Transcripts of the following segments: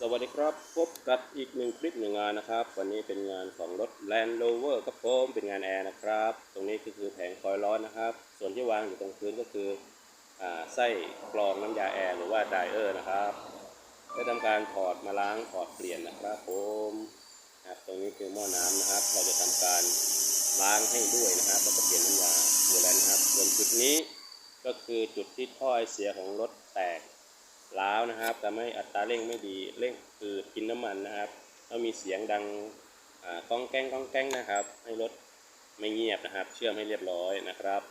สวัสดีครับ พบกับอีกหนึ่งคลิปหนึ่งงานนะครับ วันนี้เป็นงานของรถ Land Rover ครับผมเป็นงานแอร์นะครับ ตรงนี้ก็คือแผงคอยล์ร้อนนะครับ ส่วนที่วางอยู่ตรงพื้นก็คืออไส้กรองน้ำยาแอร์หรือว่าไดเออร์นะครับได้ทำการถอดมาล้างถอดเปลี่ยนนะครับผมครับตรงนี้คือหม้อน้ำนะครับ เราจะทำการล้างให้ด้วยนะครับแล้วก็เปลี่ยนน้ำยาดูแลนะครับส่วนจุดนี้ก็คือจุดที่ท่อไอเสียของรถแตก ล้าวนะครับทำให้อัตราเร่งไม่ดีเร่งคือกินน้ำมันนะครับแล้วมีเสียงดังก้องแก้งก้องแก้งนะครับ ให้รถไม่เงียบนะครับ เชื่อมให้เรียบร้อยนะครับ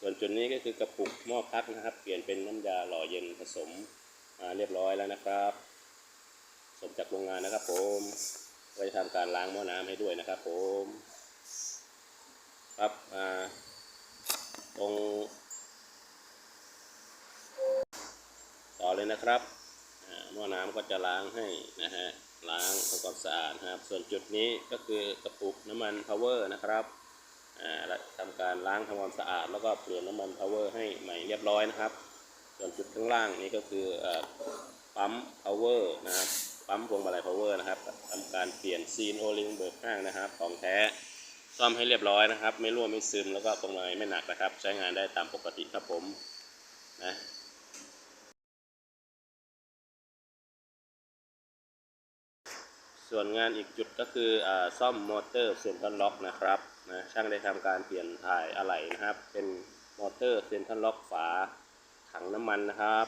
ส่วนจุดนี้ก็คือกระปุกหม้อพักนะครับ เปลี่ยนเป็นน้ำยาหล่อเย็นผสมเรียบร้อยแล้วนะครับสมจากโรงงานนะครับผมเราจะทำการล้างหม้อน้ำให้ด้วยนะครับผมครับตรง ต่อ เลยนะครับหม้อน้ำก็จะล้างให้นะฮะล้างทำความสะอาดนะครับ ส่วนจุดนี้ก็คือกระปุกน้ำมัน power นะครับอ่าและทำการล้างทำความสะอาด แล้วก็เปลี่ยนน้ำมัน power ให้ใหม่เรียบร้อยนะครับ ส่วนจุดข้างล่างนี้ก็คืออปั๊ม power นะครับปั๊มพวงมาลัย power นะครับทำการเปลี่ยนซีนโอลิงเบิกข้างนะครับ ของแท้ซ่อมให้เรียบร้อยนะครับ ไม่รั่วไม่ซึมแล้วก็พวงมาลัยไม่หนักนะครับ ใช้งานได้ตามปกติครับผมนะ ส่วนงานอีกจุดก็คืออซ่อมมอเตอร์เซ็นทรัลล็อกนะครับนะช่างได้ทำการเปลี่ยนถ่ายอะไหล่นะครับ เป็นมอเตอร์เซ็นทรัลล็อกฝาถังน้ำมันนะครับ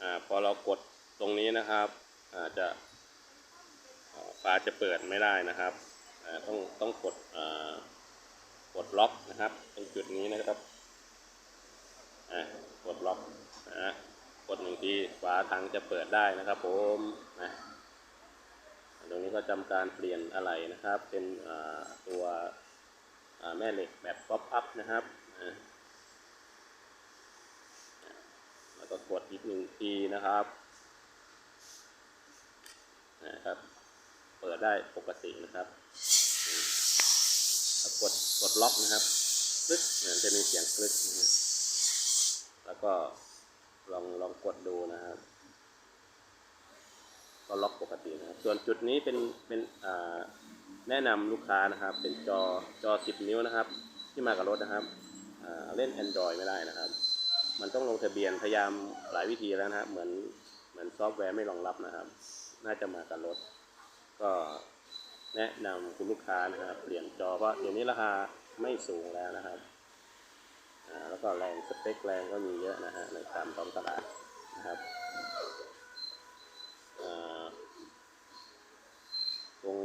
อพอเรากดตรงนี้นะครับอาจจะฝาจะเปิดไม่ได้นะครับต้องต้องกดกดล็อกนะครับตรงจุดนี้นะครับกดล็อกนะฮะกดหนึ่งทีฝาถังจะเปิดได้นะครับผมนะ ตรงนี้ก็จำการเปลี่ยนอะไรนะครับ เป็นตัวแม่เหล็กแบบป๊อปอัพนะครับแล้วก็กดอีกหนึ่งทีนะครับนะครับ เปิดได้ปกตินะครับแล้วกดกดล็อกนะครับคลึกเนี่ยจะมีเสียงคลึกนะฮะแล้วก็ลองลองกดดูนะครับ ก็ล็อกปกตินะครับ ส่วนจุดนี้เป็นเป็นแนะนำลูกค้านะครับ เป็นจอจอ 10 นิ้วนะครับ ที่มากับรถนะครับเล่น Android ไม่ได้นะครับ มันต้องลงทะเบียนพยายามหลายวิธีแล้วนะครับเหมือนเหมือนซอฟต์แวร์ไม่รองรับนะครับ น่าจะมากับรถ ก็แนะนำคุณลูกค้านะครับ เปลี่ยนจอเพราะเดี๋ยวนี้ราคาไม่สูงแล้วนะครับแล้วก็แรงสเปคแรงก็มีเยอะนะฮะในตามท้องตลาดนะครับ อ่าตรง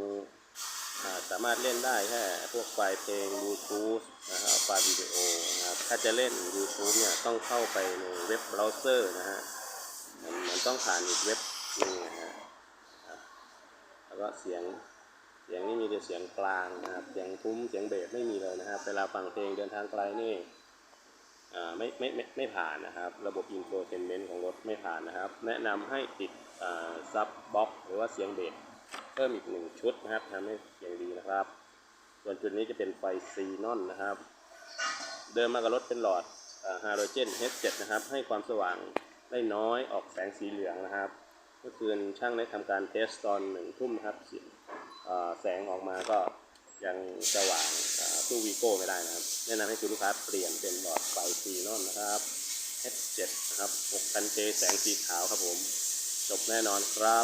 อ่า สามารถเล่นได้แค่พวกไฟล์เพลงบลูทูธนะครับไฟล์วิดีโอนะครับถ้าจะเล่น YouTube เนี่ยต้องเข้าไปในเว็บเบราว์เซอร์นะฮะมันมันต้องผ่านอีกเว็บนึงนะฮะครับแล้วก็เสียงเสียงนี่มีแต่เสียงกลางนะครับเสียงทุ้มเสียงเบสไม่มีเลยนะครับเวลาฟังเพลงเดินทางไกลนี่อ่าไม่ไม่ไม่ไม่ผ่านนะครับ ระบบอินโฟเทนเมนต์ของรถไม่ผ่านนะครับ แนะนำให้ติดซับบ็อกหรือว่าเสียงเบส พิ่มอีกหนึ่งชุดนะครับทำให้เสียงดีนะครับ ส่วนจุดนี้จะเป็นไฟซีนอนนะครับ เดิมมากับรถเป็นหลอดฮาโลเจน H7 นะครับ ให้ความสว่างได้น้อยออกแสงสีเหลืองนะครับเมื่อคืนช่างได้ทำการเทสตอนหนึ่งทุ่มนะครับเสียงอ่าแสงออกมาก็ยังสว่างอ่าสู้วีโก้ไม่ได้นะครับ แนะนำให้คุณลูกค้าเปลี่ยนเป็นหลอดไฟซีนอนนะครับ H7 นะครับ 6,000K แสงสีขาวครับผม จบแน่นอนครับ